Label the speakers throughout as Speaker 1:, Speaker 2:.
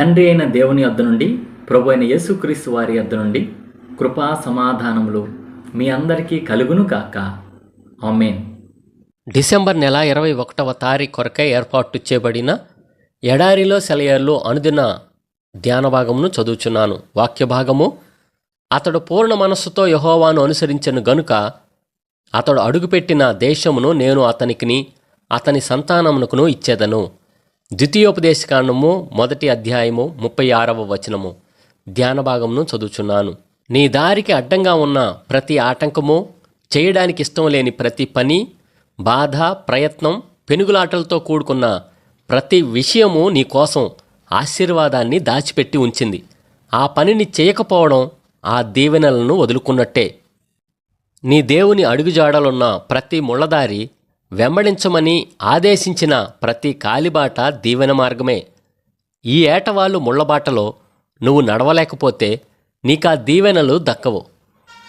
Speaker 1: తండ్రి అయిన దేవుని వద్ద నుండి ప్రభు అయిన యేసుక్రీస్తు వారి వద్ద నుండి కృపా సమాధానములు మీ అందరికీ కలుగును కాక ఆమెన్.
Speaker 2: డిసెంబర్ నెల ఇరవై ఒకటవ తారీఖు కొరకై ఏర్పాటు చేయబడిన ఎడారిలో సెలయర్లు అనుదిన ధ్యాన భాగమును చదువుచున్నాను. వాక్య భాగము అతడు పూర్ణ మనస్సుతో యహోవాను అనుసరించను గనుక అతడు అడుగుపెట్టిన దేశమును నేను అతనికిని అతని సంతానమునకును ఇచ్చేదను. ద్వితీయోపదేశకాండము మొదటి అధ్యాయము ముప్పై ఆరవ వచనము. ధ్యాన భాగమును చదువుచున్నాను. నీ దారికి అడ్డంగా ఉన్న ప్రతి ఆటంకము చేయడానికి ఇష్టం లేని ప్రతి పని బాధ ప్రయత్నం పెనుగులాటలతో కూడుకున్న ప్రతి విషయము నీ కోసం ఆశీర్వాదాన్ని దాచిపెట్టి ఉంచింది. ఆ పనిని చేయకపోవడం ఆ దీవెనలను వదులుకున్నట్టే. నీ దేవుని అడుగుజాడలున్న ప్రతి ముళ్ళదారి వెంబడించమని ఆదేశించిన ప్రతి కాలిబాట దీవెన మార్గమే. ఈ ఏటవాళ్ళు ముళ్ళబాటలో నువ్వు నడవలేకపోతే నీకా దీవెనలు దక్కవు.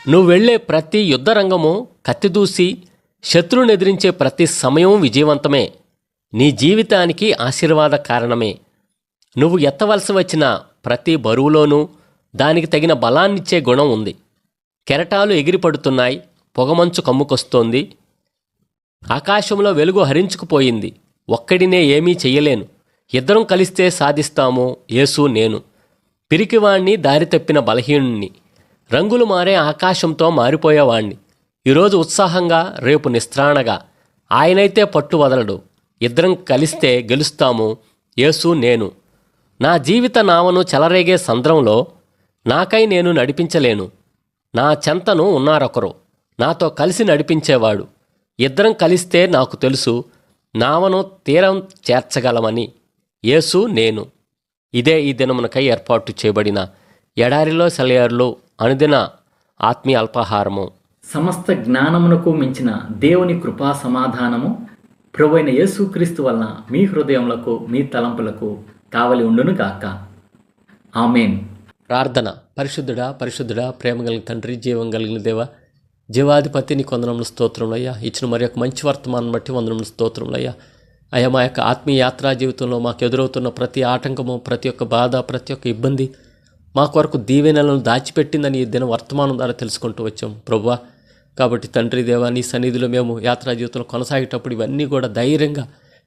Speaker 2: నువ్వు వెళ్ళే ప్రతి యుద్ధరంగము కత్తిదూసి శత్రువుని ఎదిరించే ప్రతి సమయం విజయవంతమే. నీ జీవితానికి ఆశీర్వాద కారణమే. నువ్వు ఎత్తవలసి వచ్చిన ప్రతి బరువులోనూ దానికి తగిన బలాన్నిచ్చే గుణం ఉంది. కెరటాలు ఎగిరిపడుతున్నాయి పొగమంచు కమ్ముకొస్తోంది ఆకాశంలో వెలుగు హరించుకుపోయింది. ఒక్కడినే ఏమీ చెయ్యలేను. ఇద్దరం కలిస్తే సాధిస్తాము యేసు నేను. పిరికివాణ్ణి దారి తప్పిన బలహీనుణ్ణి. రంగులు మారే ఆకాశంతో మారిపోయేవాణ్ణి. ఈరోజు ఉత్సాహంగా రేపు నిస్త్రాణగా. ఆయనైతే పట్టు వదలడు. ఇద్దరం కలిస్తే గెలుస్తాము యేసు నేను. నా జీవిత నావను చెలరేగే సంద్రంలో నాకై నేను నడిపించలేను. నా చెంతను ఉన్నారొకరు. నాతో కలిసి నడిపించేవాడు. ఇద్దరం కలిస్తే నాకు తెలుసు నావను తీరం చేర్చగలమని. యేసు నేను. ఇదే ఈ దినమునకై ఏర్పాటు చేయబడిన ఎడారిలో సెలయర్లు అనుదిన ఆత్మీయ అల్పాహారము.
Speaker 1: సమస్త జ్ఞానమునకు మించిన దేవుని కృపా సమాధానము ప్రభు అయిన యేసుక్రీస్తు వలన మీ హృదయములకు మీ తలంపులకు కావలి ఉండును గాక. ఆమెన్.
Speaker 2: ప్రార్థన. పరిశుద్ధుడా పరిశుద్ధుడా ప్రేమ కలిగిన తండ్రి జీవం కలిగిన దేవ జీవాధిపతిని కొందనములు స్తోత్రములయ్యా ఇచ్చిన మరి యొక్క మంచి వర్తమానం బట్టి వందనములు స్తోత్రములయ్యా అయ్యా. మా యొక్క ఆత్మీయ యాత్రా జీవితంలో మాకు ఎదురవుతున్న ప్రతి ఆటంకము ప్రతి ఒక్క బాధ ప్రతి ఒక్క ఇబ్బంది మా కొరకు దీవెనలను దాచిపెట్టిందని ఈ దిన వర్తమానం ద్వారా తెలుసుకుంటూ వచ్చాం ప్రభువా. కాబట్టి తండ్రి దేవా నీ సన్నిధిలో మేము యాత్రా జీవితంలో కొనసాగేటప్పుడు ఇవన్నీ కూడా ధైర్యంగా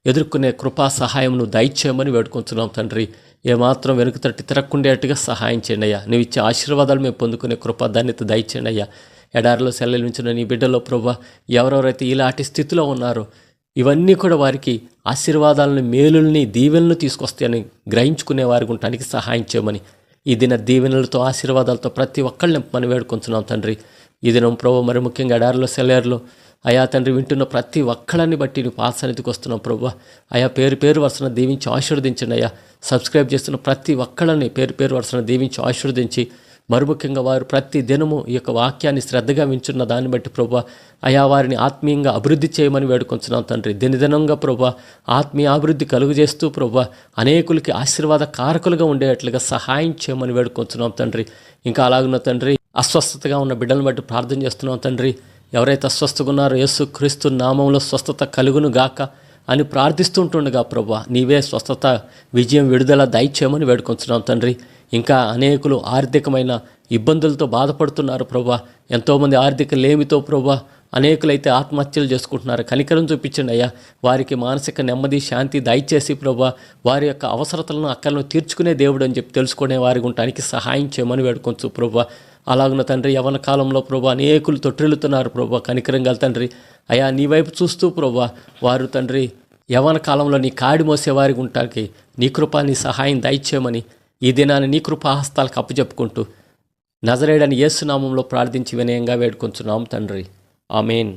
Speaker 2: ఎదుర్కొనే కృపా సహాయంను దయచేయమని వేడుకుంటున్నాం తండ్రి. ఏమాత్రం వెనుక తట్టి తిరక్కుండేట్టుగా సహాయం చేయండి అయ్యా. నువ్వు ఇచ్చే ఆశీర్వాదాలు మేము పొందుకునే కృప ధన్యత దయచేయండి అయ్యా. ఎడారిలో సెల్లలించిన నీ బిడ్డలో ప్రభా ఎవరెవరైతే ఇలాంటి స్థితిలో ఉన్నారో ఇవన్నీ కూడా వారికి ఆశీర్వాదాలను మేలుల్ని దీవెనలు తీసుకొస్తాయని గ్రహించుకునే వారికి ఉండటానికి సహాయం చేయమని ఈ దిన దీవెనలతో ఆశీర్వాదాలతో ప్రతి ఒక్కళ్ళని మనం వేడుకొంచున్నాం తండ్రి. ఈ దినం ప్రభు మరి ముఖ్యంగా ఎడారిలో సెలయర్లో అయా తండ్రి వింటున్న ప్రతి ఒక్కళ్ళని బట్టి నువ్వు పాత వస్తున్నావు ప్రభు. అయా పేరు పేరు వరుసన దీవించి ఆశీర్వదించండి అయ్యా. సబ్స్క్రైబ్ చేస్తున్న ప్రతి ఒక్కళ్ళని పేరు పేరు వరుసన దీవించి ఆశీర్వదించి మరి ముఖ్యంగా వారు ప్రతి దినము ఈ యొక్క వాక్యాన్ని శ్రద్ధగా వింటున్న దాన్ని బట్టి ప్రభా అయా వారిని ఆత్మీయంగా అభివృద్ధి చేయమని వేడుకొంచున్నాం తండ్రి. దినదినంగా ప్రభా ఆత్మీయ అభివృద్ధి కలుగజేస్తూ ప్రభా అనేకులకి ఆశీర్వాద కారకులుగా ఉండేట్లుగా సహాయం చేయమని వేడుకొంచున్నాం తండ్రి. ఇంకా అలాగున్న తండ్రి అస్వస్థతగా ఉన్న బిడ్డలను బట్టి ప్రార్థన చేస్తున్నాం తండ్రి. ఎవరైతే అస్వస్థగా ఉన్నారో యేసు క్రీస్తు నామంలో స్వస్థత కలుగును గాక అని ప్రార్థిస్తుంటుండగా ప్రభా నీవే స్వస్థత విజయం విడుదల దయచేయమని వేడుకొంచున్నాం తండ్రి. ఇంకా అనేకులు ఆర్థికమైన ఇబ్బందులతో బాధపడుతున్నారు ప్రభా. ఎంతోమంది ఆర్థిక లేమితో ప్రభా. అనేకులైతే ఆత్మహత్యలు చేసుకుంటున్నారు. కనికరం చూపించండి అయ్యా. వారికి మానసిక నెమ్మది శాంతి దయచేసి ప్రభా. వారి యొక్క అవసరతలను అక్కలను తీర్చుకునే దేవుడు అని చెప్పి తెలుసుకునే వారికి ఉండటానికి సహాయం చేయమని వేడుకొంచు ప్రభా. అలాగున్న తండ్రి యవన కాలంలో ప్రభా అనేకులు తొట్టిల్లుతున్నారు ప్రభా. కనికరం గల తండ్రి. అయా నీ వైపు చూస్తూ ప్రభా. వారు తండ్రి యవన కాలంలో నీ కాడి మోసే వారికి ఉండటానికి నీ కృప నీ సహాయం దయచేయమని ఈ దినాన్ని నీ కృపాహస్తాలకు అప్పచెప్పుకుంటూ నజరేడని యేసునామంలో ప్రార్థించి వినయంగా వేడుకొంచున్నాం తండ్రి. ఆమెన్.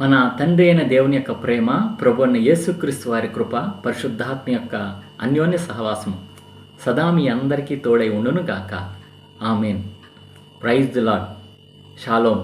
Speaker 1: మన తండ్రి అయిన దేవుని యొక్క ప్రేమ ప్రభు అయిన యేసుక్రీస్తు వారి కృప పరిశుద్ధాత్మ యొక్క అన్యోన్య సహవాసం సదా మీ అందరికీ తోడై ఉండును గాక amen. Praise the lord shalom